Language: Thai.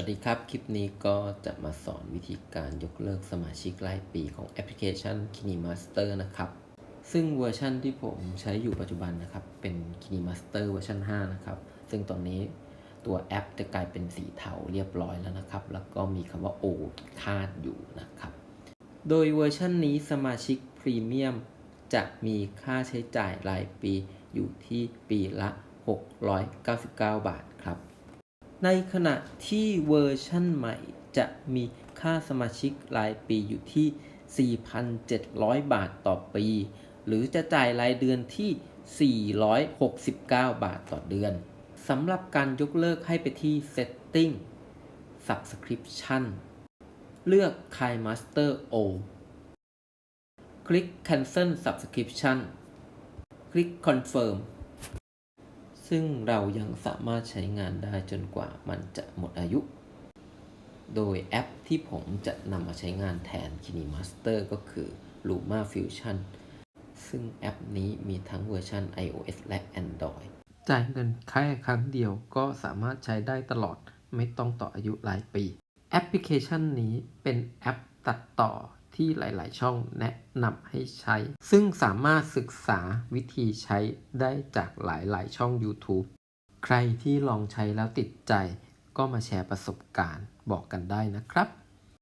วัสดีครับ คลิปนี้ก็จะมาสอนวิธีการยกเลิกสมาชิกรายปีของแอปพลิเคชัน KineMaster นะครับ ซึ่งเวอร์ชันที่ผมใช้อยู่ปัจจุบันนะครับ เป็น KineMaster เวอร์ชัน5 นะครับ ซึ่งตอนนี้ตัวแอปจะกลายเป็นสีเทาเรียบร้อยแล้วนะครับ แล้วก็มีคำว่า O คาดอยู่นะครับ โดยเวอร์ชันนี้สมาชิกพรีเมียมจะมีค่าใช้จ่ายรายปีอยู่ที่ปีละ 699 บาทครับ ในขณะที่เวอร์ชั่นใหม่จะมีค่าสมาชิกรายปีอยู่ที่ 4,700 บาทต่อปี หรือจะจ่ายรายเดือนที่ 469 บาทต่อเดือนสำหรับการยกเลิกให้ไปที่ Setting Subscription เลือก k i m a s t e r O คลิก Cancel Subscription คลิก Confirm ซึ่งเรายังสามารถใช้งานได้จนกว่ามันจะหมดอายุ โดยแอปที่ผมจะนำมาใช้งานแทน KineMaster ก็คือ Luma Fusion ซึ่งแอปนี้มีทั้งเวอร์ชัน iOS และ Android จ่ายเงินแค่ครั้งเดียวก็สามารถใช้ได้ตลอดไม่ต้องต่ออายุรายปี แอปพลิเคชันนี้เป็นแอปตัดต่อ ที่หลาย ๆ ช่องแนะนำให้ใช้ ซึ่งสามารถศึกษาวิธีใช้ได้จากหลาย ๆ ช่อง YouTube ใครที่ลองใช้แล้วติดใจ ก็มาแชร์ประสบการณ์บอกกันได้นะครับ